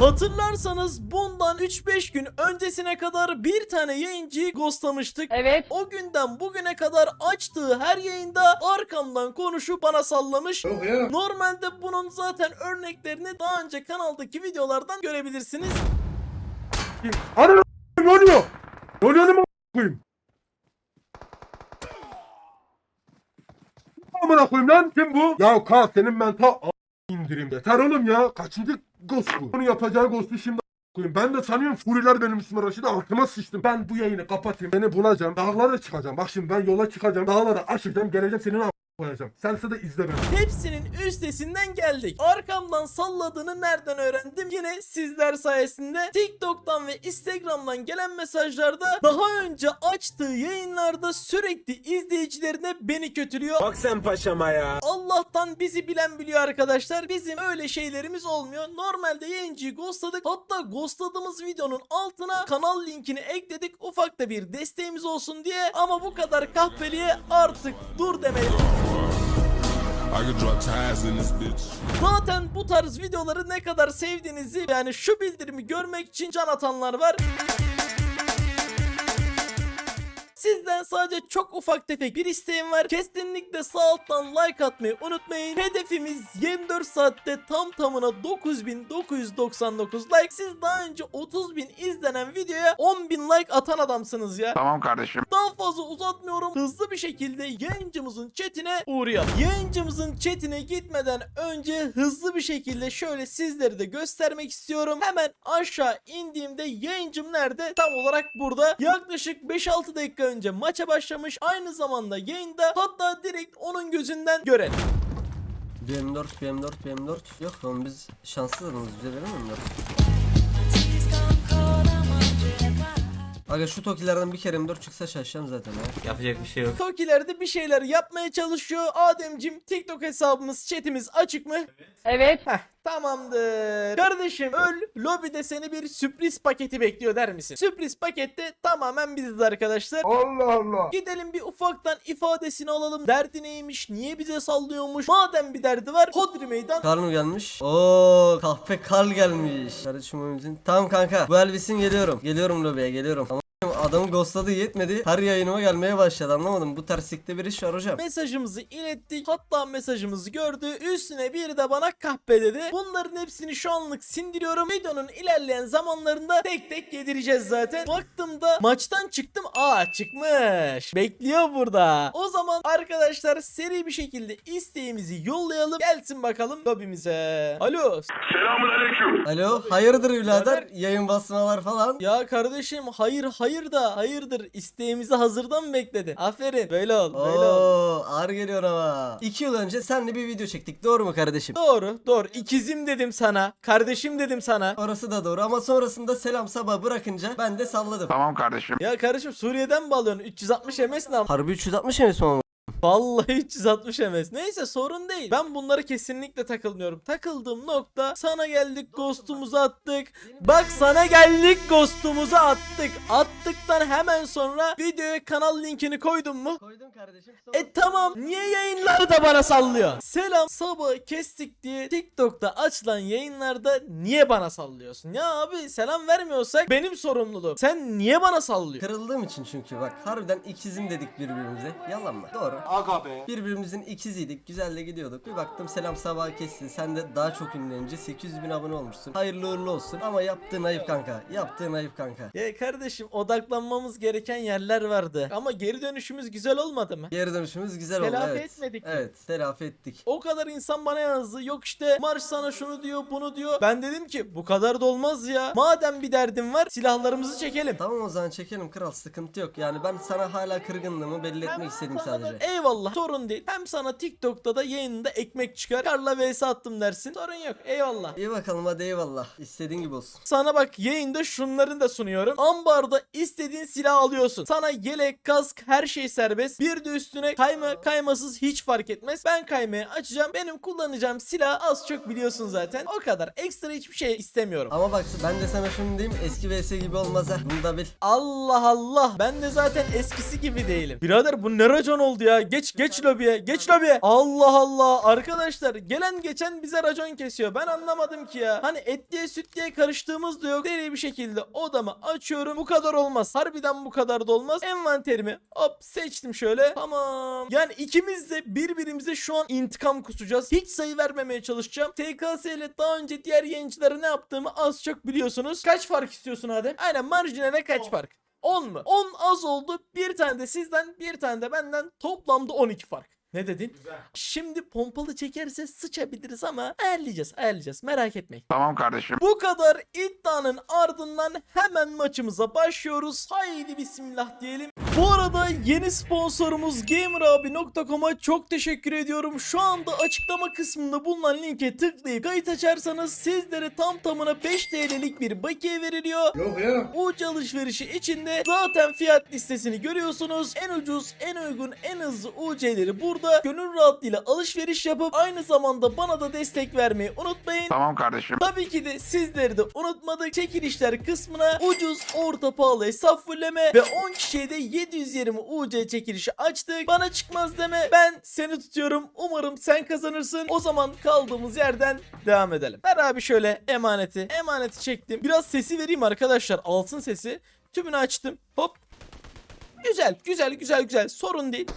Hatırlarsanız bundan 3-5 gün öncesine kadar bir tane yayıncıyı ghostlamıştık. Evet. O günden bugüne kadar açtığı her yayında arkamdan konuşup bana sallamış. Normalde bunun zaten örneklerini daha önce kanaldaki videolardan görebilirsiniz. Ananı ne oluyor? Ne oluyor lan koyayım? Amına koyayım lan kim bu? Ya Kaan senin ben ta a- indireyim yeter oğlum ya. Kaçıncı ghost bu? Bunu yapacağı ghost'u şimdi koyayım. Ben de sanıyorum furiler benim üstüme Raşid'e altıma sıçtım. Ben bu yayını kapatayım. Seni bulacağım. Dağlara çıkacağım. Bak şimdi ben yola çıkacağım. Dağlara aşacağım. Geleceğim senin a- koyacağım. Sense de izle beni. Hepsinin üstesinden geldik. Arkamdan salladığını nereden öğrendim? Yine sizler sayesinde TikTok'tan ve Instagram'dan gelen mesajlarda daha önce açtığı yayınlarda sürekli izleyicilerine beni kötülüyor. Bak sen paşama ya. Allah'tan bizi bilen biliyor arkadaşlar. Bizim öyle şeylerimiz olmuyor. Normalde yayıncıyı ghostladık. Hatta ghostladığımız videonun altına kanal linkini ekledik. Ufak da bir desteğimiz olsun diye. Ama bu kadar kahpeliğe artık dur bitch. Zaten bu tarz videoları ne kadar sevdiğinizi yani şu bildirimi görmek için can atanlar var. Sizden sadece çok ufak tefek bir isteğim var. Kesinlikle sağ alttan like atmayı unutmayın. Hedefimiz 24 saatte tam tamına 9999 like. Siz daha önce 30.000 izlenen videoya 10.000 like atan adamsınız ya. Tamam kardeşim. Daha fazla uzatmıyorum. Hızlı bir şekilde yayıncımızın chatine uğrayalım. Yayıncımızın chatine gitmeden önce hızlı bir şekilde şöyle sizleri de göstermek istiyorum. Hemen aşağı indiğimde yayıncım nerede? Tam olarak burada. Yaklaşık 5-6 dakika önce maça başlamış. Aynı zamanda yayında. Hatta direkt onun gözünden görelim. BM4, BM4, BM4. Yok oğlum biz şanslı adamız bize verir mi M4? Aga şu tokilerden bir kere M4 çıksa şaşacağım zaten ya. Yapacak bir şey yok. Tokilerde bir şeyler yapmaya çalışıyor. Ademcim TikTok hesabımız, chatimiz açık mı? Evet. Heh, tamamdır. Kardeşim öl lobide seni bir sürpriz paketi bekliyor der misin? Sürpriz pakette tamamen biziz arkadaşlar. Allah Allah. Gidelim bir ufaktan ifadesini alalım. Derdi neymiş? Niye bize sallıyormuş? Madem bir derdi var. Hodri meydan. Karl mı gelmiş? Oo kahpe Karl gelmiş. Kardeşim oyuncun. Tamam kanka. Bu Elvis'in geliyorum. Geliyorum lobiye geliyorum. Ama adamı ghostladı yetmedi. Her yayınıma gelmeye başladı anlamadım. Bu terslikte bir iş var hocam. Mesajımızı ilettik. Hatta mesajımızı gördü. Üstüne bir de bana kahpe dedi. Bunların hepsini şu anlık sindiriyorum. Videonun ilerleyen zamanlarında tek tek yedireceğiz zaten. Baktığımda maçtan çıktım. Aa çıkmış. Bekliyor burada. O zaman arkadaşlar seri bir şekilde isteğimizi yollayalım. Gelsin bakalım lobimize. Alo. Alo hayırdır birader? Yayın basmalar falan. Ya kardeşim hayır hayır da hayırdır. İsteğimizi hazırdan mı bekledin? Aferin. Böyle ol. Böyle ol. Oo ağır geliyor ama. İki yıl önce seninle bir video çektik doğru mu kardeşim? Doğru doğru. İkizim dedim sana. Kardeşim dedim sana. Orası da doğru ama sonrasında selam sabah bırakınca ben de salladım. Tamam kardeşim. Ya kardeşim Suriye'den mi alıyorsun? 360 MS ne? am- Harbi 360 MS mi? Vallahi 360 MS. Neyse sorun değil. Ben bunları kesinlikle takılmıyorum. Takıldığım nokta sana geldik ghostumuzu attık. Bak sana geldik ghostumuzu attık. Attıktan hemen sonra videoya kanal linkini koydun mu? Koydum kardeşim. E tamam niye yayınları da bana sallıyor? Selam sabah kestik diye TikTok'ta açılan yayınlarda niye bana sallıyorsun? Ya abi selam vermiyorsak benim sorumluluğum. Sen niye bana sallıyorsun? Kırıldığım için çünkü bak harbiden ikizim dedik birbirimize. Yalan mı? Doğru. Aga be. Birbirimizin ikiziydik. Güzel de gidiyorduk. Bir baktım selam sabah kessin. Sen de daha çok ünlenince 800 bin abone olmuşsun. Hayırlı uğurlu olsun. Ama yaptığın ayıp kanka. Yaptığın ayıp kanka. Ya kardeşim odaklanmamız gereken yerler vardı. Ama geri dönüşümüz güzel olmadı mı? Geri dönüşümüz güzel oldu. Telafi evet. etmedik? Evet telafi ettik. O kadar insan bana yazdı. Yok işte Marş sana şunu diyor bunu diyor. Ben dedim ki bu kadar da olmaz ya. Madem bir derdin var silahlarımızı çekelim. Tamam o zaman çekelim kral sıkıntı yok. Yani ben sana hala kırgınlığımı belli etmek istedim sadece. Eyvallah sorun değil. Hem sana TikTok'ta da yayında ekmek çıkar. Karla vs attım dersin. Sorun yok. Eyvallah. İyi bakalım hadi eyvallah. İstediğin gibi olsun. Sana bak yayında şunları da sunuyorum. Ambarda istediğin silah alıyorsun. Sana yelek, kask her şey serbest. Bir de üstüne kayma kaymasız hiç fark etmez. Ben kaymayı açacağım. Benim kullanacağım silah az çok biliyorsun zaten. O kadar. Ekstra hiçbir şey istemiyorum. Ama bak ben de sana şunu diyeyim eski vs gibi olmaz ha. Bunu da bil. Allah Allah. Ben de zaten eskisi gibi değilim. Birader bu ne racon oldu ya. Geç geç lobiye. Geç lobiye. Allah Allah. Arkadaşlar gelen geçen bize racon kesiyor. Ben anlamadım ki ya. Hani etliye sütliye karıştığımız da yok. Seri bir şekilde odamı açıyorum. Bu kadar olmaz. Harbiden bu kadar da olmaz. Envanterimi hop seçtim şöyle. Tamam. Yani ikimiz de birbirimize şu an intikam kusacağız. Hiç sayı vermemeye çalışacağım. TKS ile daha önce diğer yayıncılara ne yaptığımı az çok biliyorsunuz. Kaç fark istiyorsun Adem? Aynen marjinale kaç fark? 10 mu? 10 az oldu. Bir tane de sizden, bir tane de benden. Toplamda 12 fark. Ne dedin? Şimdi pompalı çekerse sıçabiliriz ama ayarlayacağız, ayarlayacağız. Merak etmeyin. Tamam kardeşim. Bu kadar iddianın ardından hemen maçımıza başlıyoruz. Haydi bismillah diyelim. Bu arada yeni sponsorumuz GamerAbi.com'a çok teşekkür ediyorum. Şu anda açıklama kısmında bulunan linke tıklayıp kayıt açarsanız sizlere tam tamına 5 TL'lik bir bakiye veriliyor. Yok ya. Uç alışverişi içinde zaten fiyat listesini görüyorsunuz. En ucuz, en uygun, en hızlı UC'leri burada. Gönül rahatlığıyla alışveriş yapıp aynı zamanda bana da destek vermeyi unutmayın. Tamam kardeşim. Tabii ki de sizleri de unutmadık. Çekilişler kısmına ucuz, orta pahalı hesap fulleme ve 10 kişiye de 720 UC çekilişi açtık. Bana çıkmaz deme. Ben seni tutuyorum. Umarım sen kazanırsın. O zaman kaldığımız yerden devam edelim. Ver abi şöyle emaneti. Emaneti çektim. Biraz sesi vereyim arkadaşlar. Altın sesi. Tümünü açtım. Hop. Güzel, güzel, güzel, güzel. Sorun değil.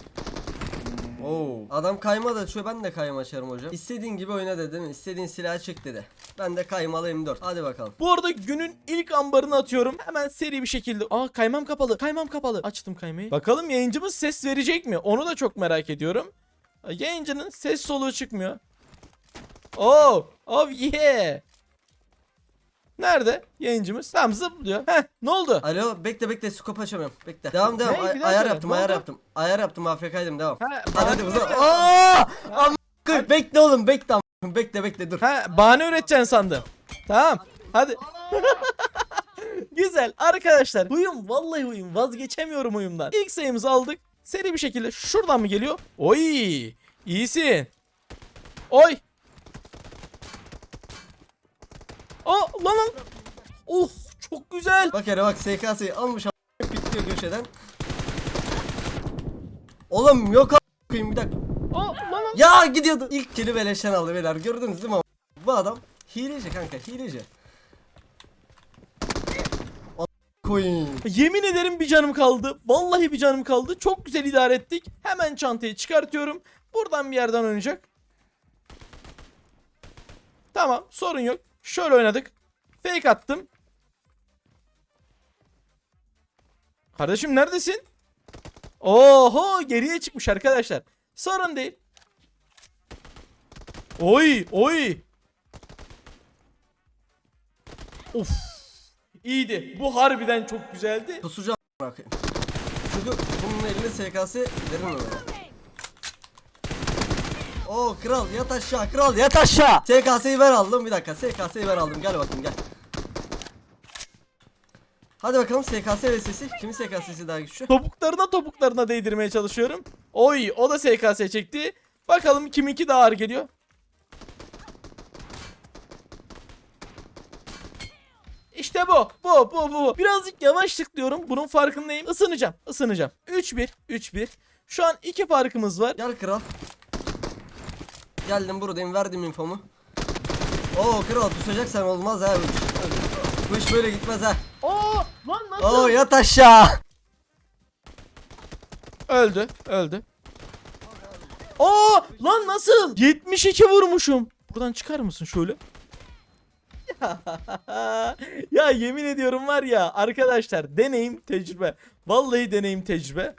Oo. Adam kayma da açıyor ben de kayma açarım hocam. İstediğin gibi oyna dedim. İstediğin silah çık dedi. Ben de kaymalı M4. Hadi bakalım. Bu arada günün ilk ambarını atıyorum. Hemen seri bir şekilde. Aa kaymam kapalı. Kaymam kapalı. Açtım kaymayı. Bakalım yayıncımız ses verecek mi? Onu da çok merak ediyorum. Yayıncının ses soluğu çıkmıyor. Oh, oh yeah. Nerede yayıncımız? Tamam zıplıyor. Heh ne oldu? Alo bekle bekle skop açamıyorum. Bekle. Devam devam. Ne? Ay- Bir daha ayar yaptım Ne ayar oldu? yaptım. Ayar yaptım AFK'ydım devam. Ha, Hadi hadi uzat. Aa! Am- koy, Bekle oğlum bekle Bekle bekle dur. Ha bahane üreteceksin sandım. Tamam. Hadi. Güzel arkadaşlar. Huyum vallahi huyum. Vazgeçemiyorum huyumdan. İlk sayımızı aldık. Seri bir şekilde şuradan mı geliyor? Oy! İyisin. Oy! Aa lan lan. Of çok güzel. Bak hele bak SKS'yi almış bitiyor köşeden. Oğlum yok a- koyayım bir dakika. Aa lan lan. Ya gidiyordu. İlk kili beleşten aldı beyler. Gördünüz değil mi? Bu adam hileci kanka hileci. Koyayım. Yemin ederim bir canım kaldı. Vallahi bir canım kaldı. Çok güzel idare ettik. Hemen çantayı çıkartıyorum. Buradan bir yerden oynayacak. Tamam sorun yok. Şöyle oynadık. Fake attım. Kardeşim neredesin? Oho geriye çıkmış arkadaşlar. Sorun değil. Oy oy. Of. İyiydi. Bu harbiden çok güzeldi. Pusucu a- koyayım. Çünkü bunun eline SKS verin ona. Oo kral yat aşağı kral yat aşağı. SKS'yi ver aldım bir dakika SKS'yi ver aldım gel bakayım gel. Hadi bakalım SKS ve sesi. Kimin SKS'si daha güçlü? Topuklarına topuklarına değdirmeye çalışıyorum. Oy o da SKS çekti. Bakalım kiminki daha ağır geliyor. İşte bu. Bu bu bu. Birazcık yavaşlık diyorum. Bunun farkındayım. Isınacağım. Isınacağım. 3-1. 3-1. Şu an iki farkımız var. Gel kral. Geldim buradayım verdim infomu. Oo kral pusacaksan olmaz ha bu iş. Böyle gitmez ha. Oo lan nasıl? Oo yat aşağı. Öldü. Öldü. Oo lan nasıl? 72 vurmuşum. Buradan çıkar mısın şöyle? ya yemin ediyorum var ya arkadaşlar deneyim tecrübe. Vallahi deneyim tecrübe.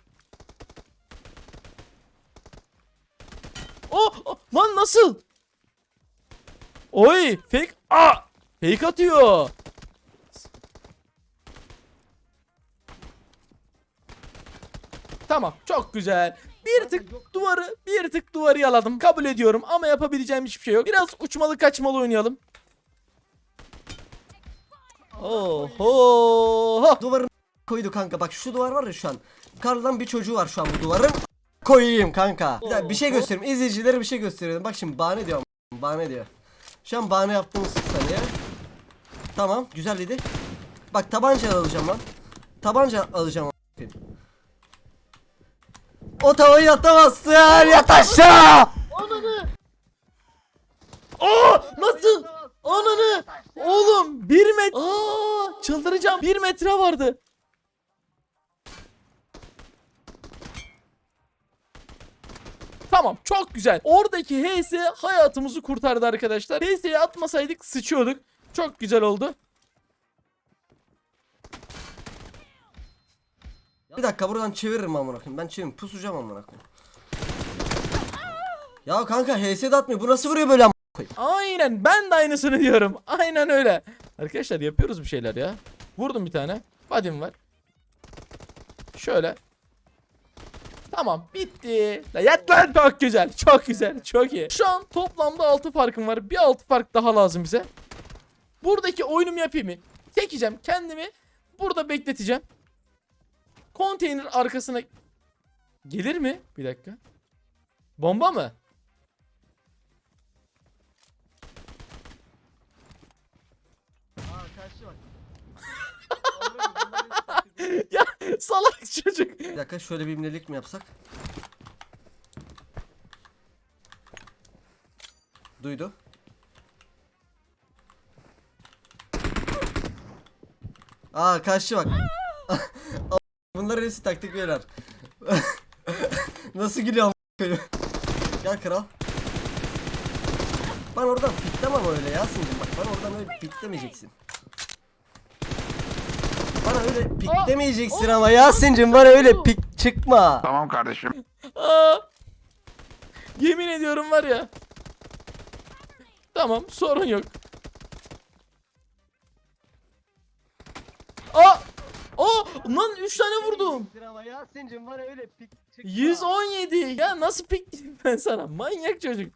Oh, oh, lan nasıl? Oy fake. Aa, fake atıyor. Tamam çok güzel. Bir tık duvarı bir tık duvarı yaladım. Kabul ediyorum ama yapabileceğim hiçbir şey yok. Biraz uçmalı kaçmalı oynayalım. Oho. Duvarın koydu kanka bak şu duvar var ya şu an. Karlıdan bir çocuğu var şu an bu duvarın. Koyayım kanka. Bir, dakika, bir şey göstereyim. İzleyicilere bir şey gösteriyorum. Bak şimdi bahane diyor. Bahane diyor. Şu an bahane yaptığımız saniye. Tamam güzeldi. Bak tabanca alacağım lan. Tabanca alacağım. O tavayı atamazsın. Yat aşağı. Aa nasıl? Ananı. Oğlum 1 metre. Aa çıldıracağım. 1 metre vardı. Tamam çok güzel. Oradaki HS hayatımızı kurtardı arkadaşlar. HS'yi atmasaydık sıçıyorduk. Çok güzel oldu. Bir dakika buradan çeviririm amına koyayım. Ben çeviririm. Pusacağım amına koyayım. Ya kanka HS atmıyor. Bu nasıl vuruyor böyle amına koyayım? Aynen ben de aynısını diyorum. Aynen öyle. Arkadaşlar yapıyoruz bir şeyler ya. Vurdum bir tane. Vadim var. Şöyle. Tamam bitti. La yat lan çok güzel. Çok güzel. Çok iyi. Şu an toplamda 6 farkım var. Bir 6 fark daha lazım bize. Buradaki oyunumu yapayım mı? Çekeceğim kendimi. Burada bekleteceğim. Konteyner arkasına gelir mi? Bir dakika. Bomba mı? ya salak çocuk. Bir dakika şöyle bir imlelik mi yapsak? Duydu. Aa kaçtı bak. Bunlar hepsi taktik beyler. Nasıl gülüyor am- Gel kral. Ben oradan piklemem öyle Yasin'cim bak ben oradan öyle piklemeyeceksin. Bana öyle piklemeyeceksin ama Yasin'cim bana öyle pik çıkma. Aa, yemin ediyorum var ya. Tamam sorun yok. Lan 3 tane vurdum. Ama Yasin'cim bana öyle pik çıkma. 117. Ya nasıl pik ben sana? Manyak çocuk.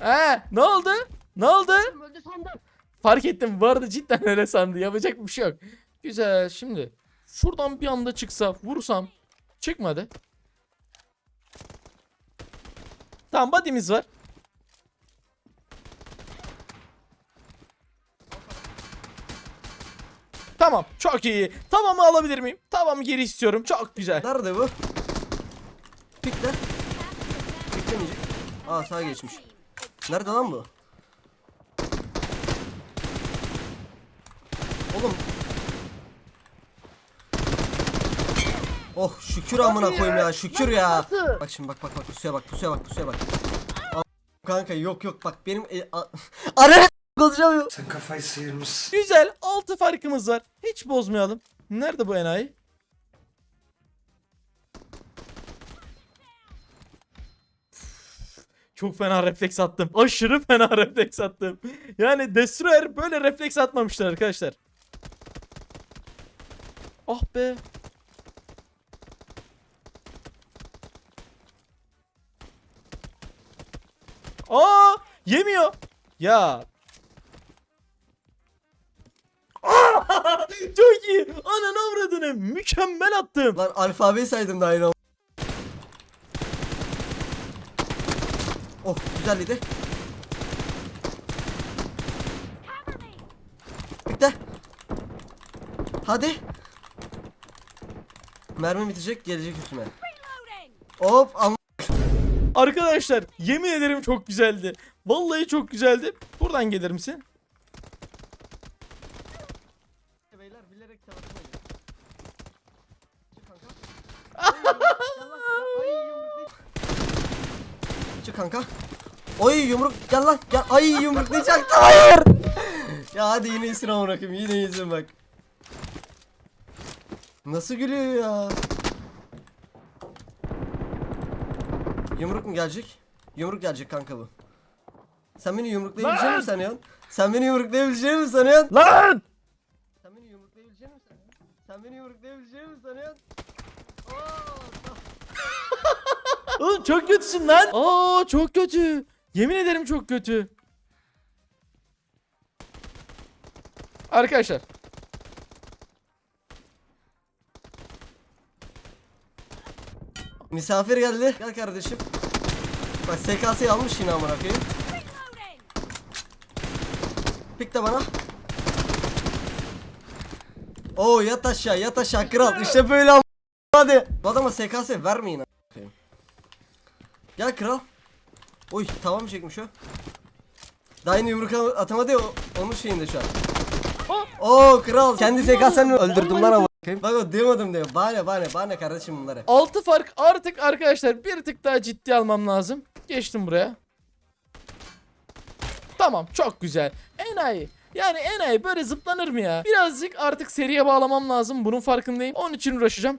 He, ne oldu? Ne oldu? Öldü sandım. Fark ettim. Bu arada cidden öyle sandı. Yapacak bir şey yok. Güzel. Şimdi şuradan bir anda çıksa vursam. Çıkmadı. Tamam body'miz var. Tamam çok iyi. Tamamı alabilir miyim? Tamamı geri istiyorum. Çok güzel. Nerede bu? Pikle. Piklemeyecek. Aa sağa geçmiş. Nerede lan bu? Oğlum. Oh şükür amına koyayım ya şükür ya. Bak şimdi bak bak bak pusuya bak pusuya bak pusuya bak. Kanka yok yok bak benim e, a- konuşamıyorum. Güzel. 6 farkımız var. Hiç bozmayalım. Nerede bu enayi? Çok fena refleks attım. Aşırı fena refleks attım. Yani Destroyer böyle refleks atmamışlar arkadaşlar. Ah be. Aa, yemiyor. Ya. Çok iyi. Ananı avradını mükemmel attım. Lan alfabeyi saydım da aynı. Oh güzeldi. Bitti. Hadi. Mermi bitecek gelecek üstüme. Hop am Arkadaşlar yemin ederim çok güzeldi. Vallahi çok güzeldi. Buradan gelir misin? Beyler bilerek Çık kanka. Çık kanka. Oy yumruk gel lan gel. Ay yumruklayacaktım hayır. ya hadi yine iyisin amına koyayım yine iyisin bak. Nasıl gülüyor ya? Yumruk mu gelecek? Yumruk gelecek kanka bu. Sen beni yumruklayabileceğini mi sanıyorsun? Sen beni yumruklayabileceğini mi sanıyorsun? Lan! Sen beni yumruklayabileceğini mi sanıyorsun? Sen beni yumruklayabileceğini mi sanıyorsun? Oo, Oğlum çok kötüsün lan. Aa çok kötü. Yemin ederim çok kötü. Arkadaşlar. Misafir geldi. Gel kardeşim. Bak SKS'yi almış yine amına koyayım. Pik de bana. Oo yat aşağı yat aşağı kral işte böyle am- hadi. Bu adama SKS vermeyin. Gel kral. Oy tamam çekmiş o. Daha yeni yumruk atamadı ya onun şeyinde şu an. Oo kral kendi SKS'ni öldürdüm lan ama. Bak o demedim diyor. Bahane bahane bahane kardeşim bunları. 6 fark artık arkadaşlar bir tık daha ciddi almam lazım. Geçtim buraya. Tamam çok güzel. Enayi. Yani enayi böyle zıplanır mı ya? Birazcık artık seriye bağlamam lazım. Bunun farkındayım. Onun için uğraşacağım.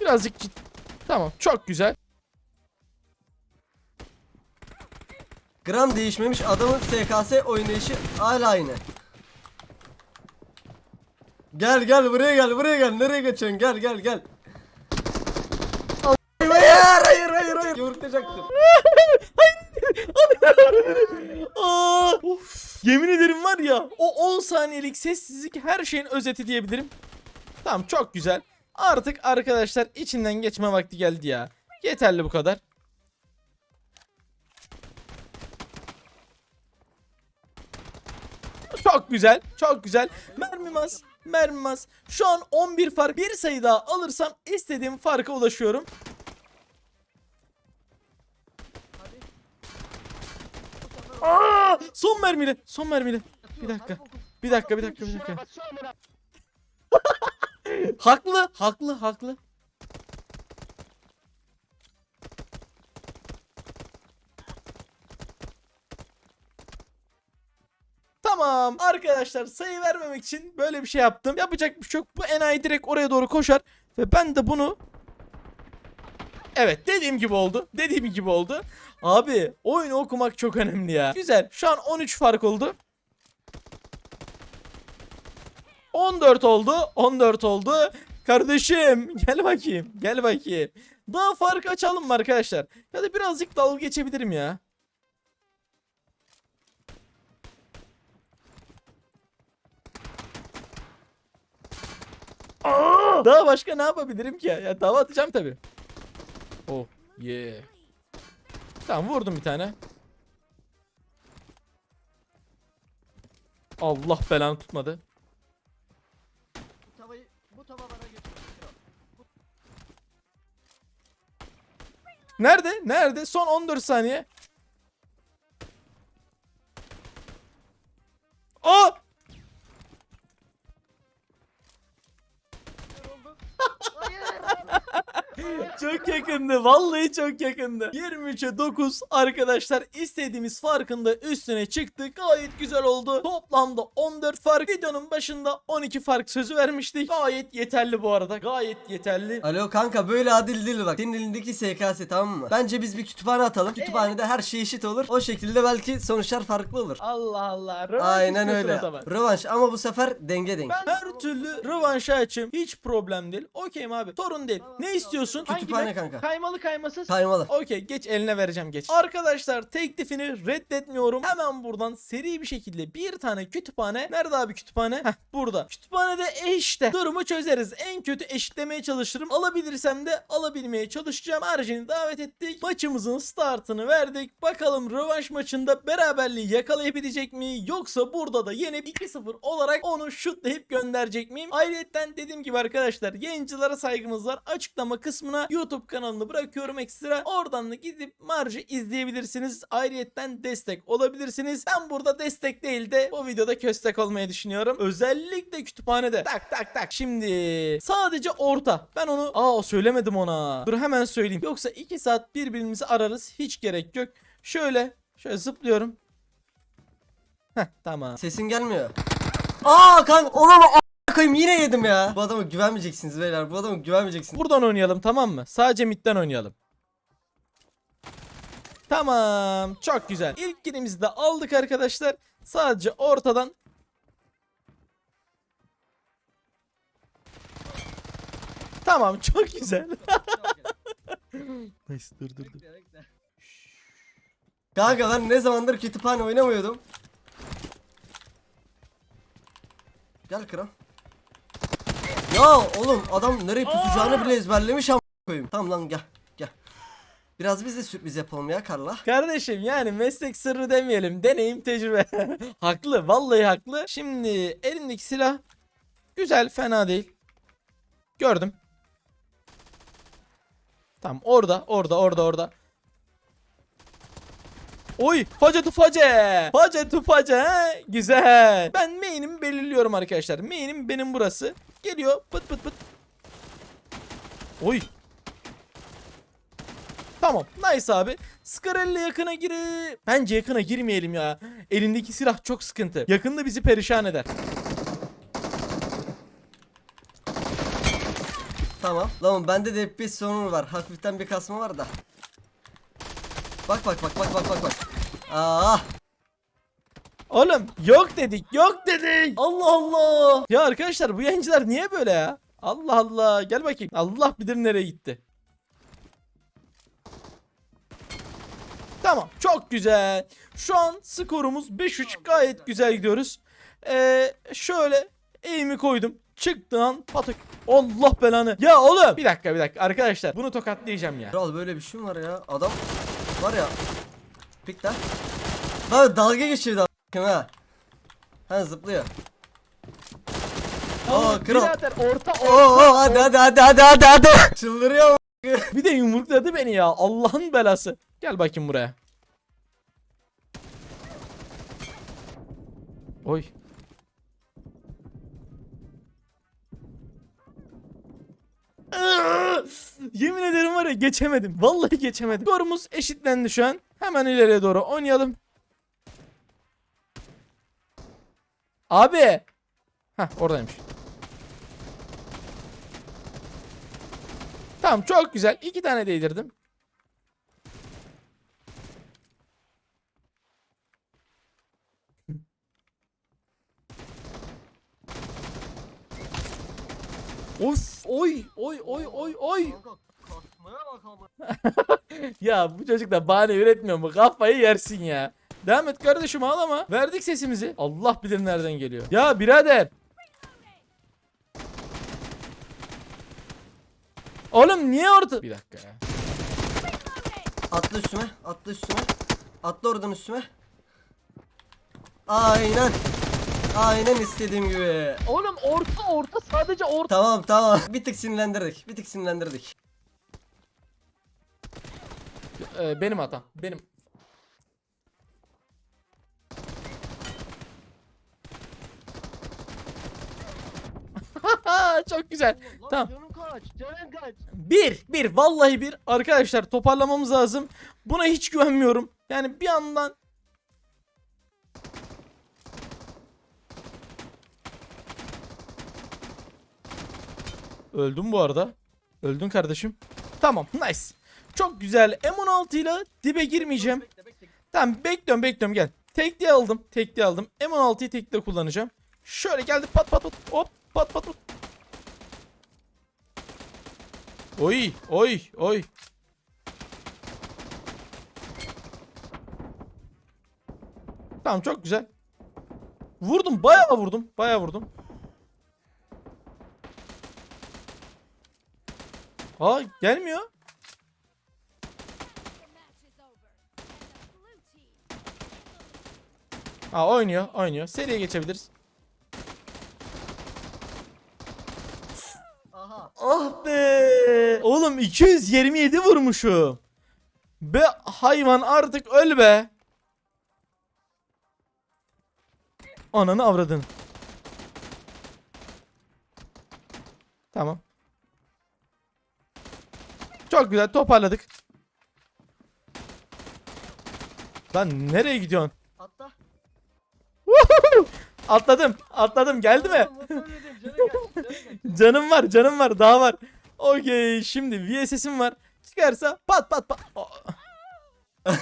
Birazcık ciddi. Tamam çok güzel. Gram değişmemiş adamın SKS oynayışı hala aynı. Gel gel buraya gel buraya gel nereye geçiyorsun gel gel gel. Hayır hayır hayır hayır yumruklayacaktım. Aa, of. Yemin ederim var ya o 10 saniyelik sessizlik her şeyin özeti diyebilirim. Tamam çok güzel. Artık arkadaşlar içinden geçme vakti geldi ya. Yeterli bu kadar. Çok güzel. Çok güzel. Mermimaz. Mermimaz. Şu an 11 fark. Bir sayı daha alırsam istediğim farka ulaşıyorum. Aa, son mermiyle. Son mermiyle. Bir dakika. Bir dakika, bir dakika, bir dakika. haklı, haklı, haklı. Tamam arkadaşlar sayı vermemek için böyle bir şey yaptım. Yapacak bir şey yok. Bu enayi direkt oraya doğru koşar. Ve ben de bunu Evet dediğim gibi oldu. Dediğim gibi oldu. Abi oyunu okumak çok önemli ya. Güzel. Şu an 13 fark oldu. 14 oldu. 14 oldu. Kardeşim gel bakayım. Gel bakayım. Daha fark açalım mı arkadaşlar? Ya da birazcık dalga geçebilirim ya. Daha başka ne yapabilirim ki ya? Dava atacağım tabi. Oh yeah. Tamam vurdum bir tane. Allah belanı tutmadı. Bu tavayı bu tava bana geçiyor. Nerede? Nerede? Son 14 saniye. Aa! çok yakındı. Vallahi çok yakındı. 23'e 9 arkadaşlar istediğimiz farkında üstüne çıktık. Gayet güzel oldu. Toplamda 14 fark. Videonun başında 12 fark sözü vermiştik. Gayet yeterli bu arada. Gayet yeterli. Alo kanka böyle adil değil bak. Senin elindeki SKS tamam mı? Bence biz bir kütüphane atalım. Kütüphanede her şey eşit olur. O şekilde belki sonuçlar farklı olur. Allah Allah. Aynen öyle. Rövanş ama bu sefer denge denk. Her türlü rövanşa açım. Hiç problem değil. Okeyim abi. Sorun değil. Ne istiyorsun? Kütüphane kanka. Kaymalı kaymasız. Kaymalı. Okey geç eline vereceğim geç. Arkadaşlar teklifini reddetmiyorum. Hemen buradan seri bir şekilde bir tane kütüphane. Nerede abi kütüphane? Heh burada. Kütüphanede e işte durumu çözeriz. En kötü eşitlemeye çalışırım. Alabilirsem de alabilmeye çalışacağım. Harcını davet ettik. Maçımızın startını verdik. Bakalım rövanş maçında beraberliği yakalayabilecek mi? Yoksa burada da yenip 2-0 olarak onu şutlayıp gönderecek miyim? Ayrıca dediğim gibi arkadaşlar yayıncılara saygımız var. Açıklama kısmına YouTube kanalını bırakıyorum ekstra. Oradan da gidip marjı izleyebilirsiniz. Ayrıyetten destek olabilirsiniz. Ben burada destek değil de bu videoda köstek olmayı düşünüyorum. Özellikle kütüphanede. Tak tak tak. Şimdi sadece orta. Ben onu aa söylemedim ona. Dur hemen söyleyeyim. Yoksa 2 saat birbirimizi ararız. Hiç gerek yok. Şöyle şöyle zıplıyorum. Heh tamam. Sesin gelmiyor. Aa kanka onu koyayım yine yedim ya. Bu adama güvenmeyeceksiniz beyler. Bu adama güvenmeyeceksiniz. Buradan oynayalım tamam mı? Sadece midden oynayalım. Tamam. Çok güzel. İlk kilimizi de aldık arkadaşlar. Sadece ortadan. Tamam çok güzel. nice dur dur dur. Kanka ben ne zamandır kütüphane oynamıyordum. Gel kral. Ya oğlum adam nereye pusacağını bile ezberlemiş ama koyayım. Tamam lan gel. Gel. Biraz biz de sürpriz yapalım ya Karla. Kardeşim yani meslek sırrı demeyelim. Deneyim tecrübe. haklı. Vallahi haklı. Şimdi elindeki silah güzel fena değil. Gördüm. Tamam orada orada orada orada. Oy face tu face. Face tu face. he? Güzel. Ben main'imi belirliyorum arkadaşlar. Main'im benim burası. Geliyor pıt pıt pıt. Oy Tamam. Nice abi. Scarella yakına gir. Bence yakına girmeyelim ya. Elindeki silah çok sıkıntı. Yakında bizi perişan eder. Tamam. Lan bende de FPS sorunu var. Hafiften bir kasma var da. Bak bak bak bak bak bak bak. Aa, Oğlum yok dedik yok dedik. Allah Allah. Ya arkadaşlar bu yayıncılar niye böyle ya? Allah Allah. Gel bakayım. Allah bilir nereye gitti. Tamam çok güzel. Şu an skorumuz 5-3 gayet güzel gidiyoruz. Ee, şöyle eğimi koydum. Çıktı lan patık. Allah belanı. Ya oğlum. Bir dakika bir dakika arkadaşlar. Bunu tokatlayacağım ya. Kral böyle bir şey mi var ya? Adam var ya. Pik lan. Dalga geçiyor da ha. Ha zıplıyor. Aa kral. Birader orta Oo oo, hadi hadi hadi hadi hadi hadi. Çıldırıyor. Bir de yumrukladı beni ya. Allah'ın belası. Gel bakayım buraya. Oy. Yemin ederim var ya geçemedim. Vallahi geçemedim. Skorumuz eşitlendi şu an. Hemen ileriye doğru oynayalım. Abi. Hah oradaymış. Tamam çok güzel. İki tane değdirdim. Of oy oy oy oy oy. Ya bu çocuk da bahane üretmiyor mu? Kafayı yersin ya. Devam et kardeşim ağlama. Verdik sesimizi. Allah bilir nereden geliyor. Ya birader. Oğlum niye orta... Bir dakika ya. Atla üstüme, atla üstüme. Atla oradan üstüme. Aynen. Aynen istediğim gibi. Oğlum orta orta sadece orta. Tamam tamam. Bir tık sinirlendirdik. Bir tık sinirlendirdik. Ee, benim hatam. Benim. Çok güzel. Tamam. Canım kaç, canım kaç. Bir, bir, vallahi bir. Arkadaşlar toparlamamız lazım. Buna hiç güvenmiyorum. Yani bir yandan Öldüm bu arada. Öldün kardeşim. Tamam, nice. Çok güzel. M16 ile dibe girmeyeceğim. Tamam, bekliyorum, bekliyorum gel. Tekli aldım, tekli aldım. M16'yı tekli kullanacağım. Şöyle geldi pat pat pat. Hop, pat pat pat. Oy, oy, oy. Tamam çok güzel. Vurdum, bayağı vurdum, bayağı vurdum. Aa gelmiyor. Aa oynuyor, oynuyor. Seriye geçebiliriz. Aha. Ah be! Oğlum 227 vurmuşum. Be hayvan artık öl be. Ananı avradın. Tamam. Çok güzel toparladık. Lan nereye gidiyorsun? Atla. Atladım, atladım. Geldi mi? Canım var, canım var, daha var. Okey, şimdi VSS'im var. Çıkarsa pat pat pat. O-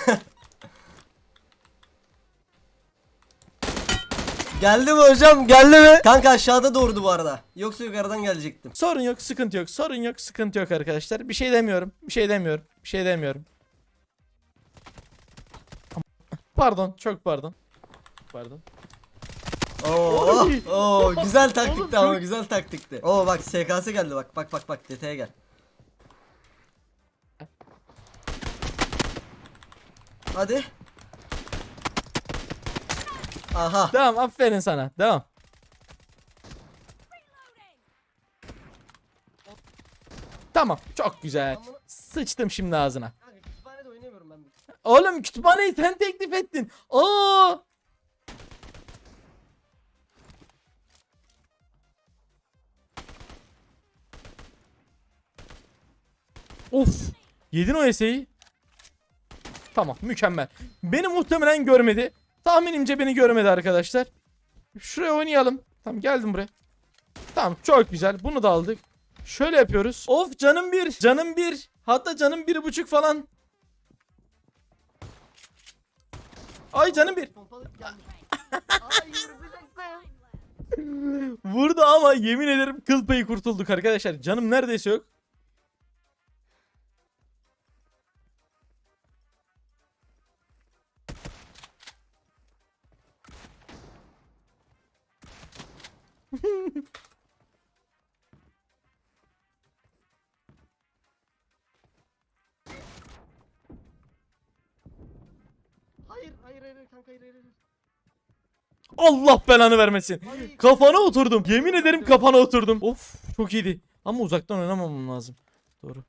Geldi mi hocam? Geldi mi? Kanka aşağıda doğurdu bu arada. Yoksa yukarıdan gelecektim. Sorun yok, sıkıntı yok. Sorun yok, sıkıntı yok arkadaşlar. Bir şey demiyorum. Bir şey demiyorum. Bir şey demiyorum. Pardon, çok pardon. Pardon. Oo, Oy. oo güzel taktikti Oğlum, ama çok- güzel taktikti. Oo bak SKS geldi bak bak bak bak detaya gel. Hadi. Aha. Devam aferin sana. Devam. Tamam çok güzel. Sıçtım şimdi ağzına. Kanka kütüphanede oynayamıyorum ben. Oğlum kütüphaneyi sen teklif ettin. Aa! Of. Yedin o eseyi. Tamam mükemmel. Beni muhtemelen görmedi. Tahminimce beni görmedi arkadaşlar. Şuraya oynayalım. Tamam geldim buraya. Tamam çok güzel. Bunu da aldık. Şöyle yapıyoruz. Of canım bir. Canım bir. Hatta canım bir buçuk falan. Ay canım bir. Vurdu ama yemin ederim kıl payı kurtulduk arkadaşlar. Canım neredeyse yok. Hayır hayır hayır kanka hayır hayır. hayır. Allah belanı vermesin. Hayır. Kafana oturdum. Yemin ederim kafana oturdum. Of çok iyiydi. Ama uzaktan oynamamam lazım. Doğru.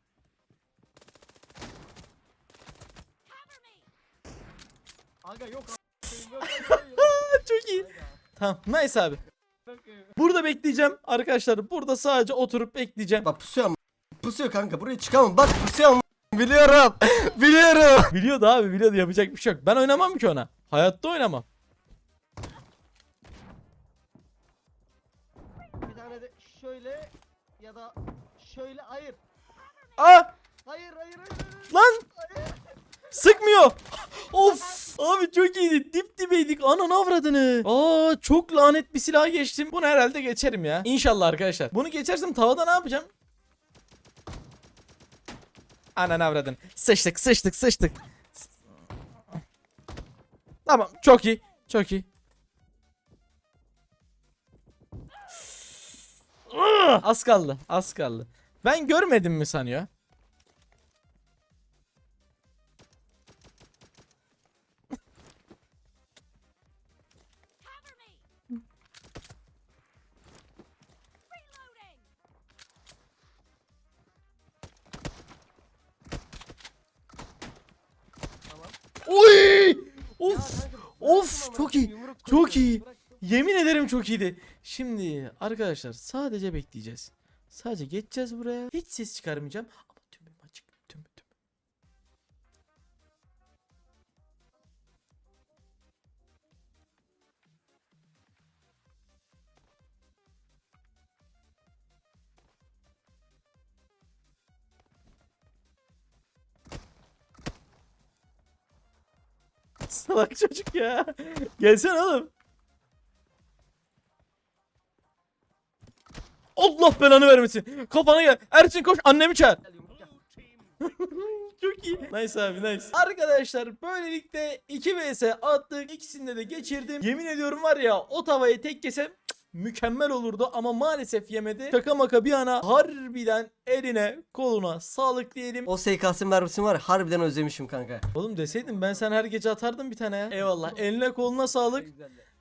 Aga yok çok iyi. Tamam nice abi. Burada bekleyeceğim arkadaşlar. Burada sadece oturup bekleyeceğim. Bak pusuyor ama. Pusuyor kanka buraya çıkamam. Bak pusuyor ama. Biliyorum. Biliyorum. Biliyordu abi biliyordu yapacak bir şey yok. Ben oynamam ki ona. Hayatta oynamam. Bir tane de şöyle ya da şöyle hayır. Aa Hayır hayır hayır. lan sıkmıyor. Of abi çok iyiydi. Dip dibeydik. Ananı avradını. Aa çok lanet bir silah geçtim. Bunu herhalde geçerim ya. İnşallah arkadaşlar. Bunu geçersem tavada ne yapacağım? Ananı avradın. Sıçtık sıçtık sıçtık. Tamam çok iyi. Çok iyi. Az kaldı. Az kaldı. Ben görmedim mi sanıyor? Of, çok iyi, çok iyi. Yemin ederim çok iyiydi. Şimdi arkadaşlar sadece bekleyeceğiz. Sadece geçeceğiz buraya. Hiç ses çıkarmayacağım. Salak çocuk ya. Gelsene oğlum. Allah belanı vermesin. Kafana gel. Erçin koş annemi çağır. Çok iyi. Nice abi nice. Arkadaşlar böylelikle 2 vs attık. İkisinde de geçirdim. Yemin ediyorum var ya o tavayı tek kesem mükemmel olurdu ama maalesef yemedi. Şaka maka bir ana harbiden eline koluna sağlık diyelim. O SKS mermisini var ya harbiden özlemişim kanka. Oğlum deseydim ben sana her gece atardım bir tane ya. Eyvallah. Eline koluna sağlık.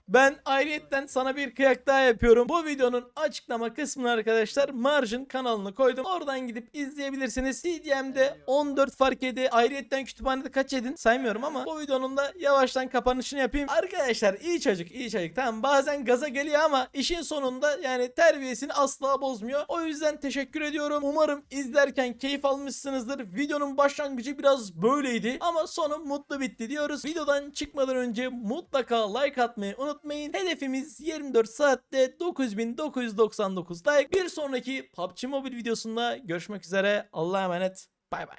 Ben ayrıyetten sana bir kıyak daha yapıyorum. Bu videonun açıklama kısmına arkadaşlar Marjin kanalını koydum. Oradan gidip izleyebilirsiniz. CDM'de 14 fark yedi. Ayrıyetten kütüphanede kaç yedin saymıyorum ama bu videonun da yavaştan kapanışını yapayım. Arkadaşlar iyi çocuk iyi çocuk. Tamam bazen gaza geliyor ama işin sonunda yani terbiyesini asla bozmuyor. O yüzden teşekkür ediyorum. Umarım izlerken keyif almışsınızdır. Videonun başlangıcı biraz böyleydi ama sonu mutlu bitti diyoruz. Videodan çıkmadan önce mutlaka like atmayı unutmayın. Hedefimiz 24 saatte 9999 like. Bir sonraki PUBG Mobile videosunda görüşmek üzere. Allah'a emanet. Bay bay.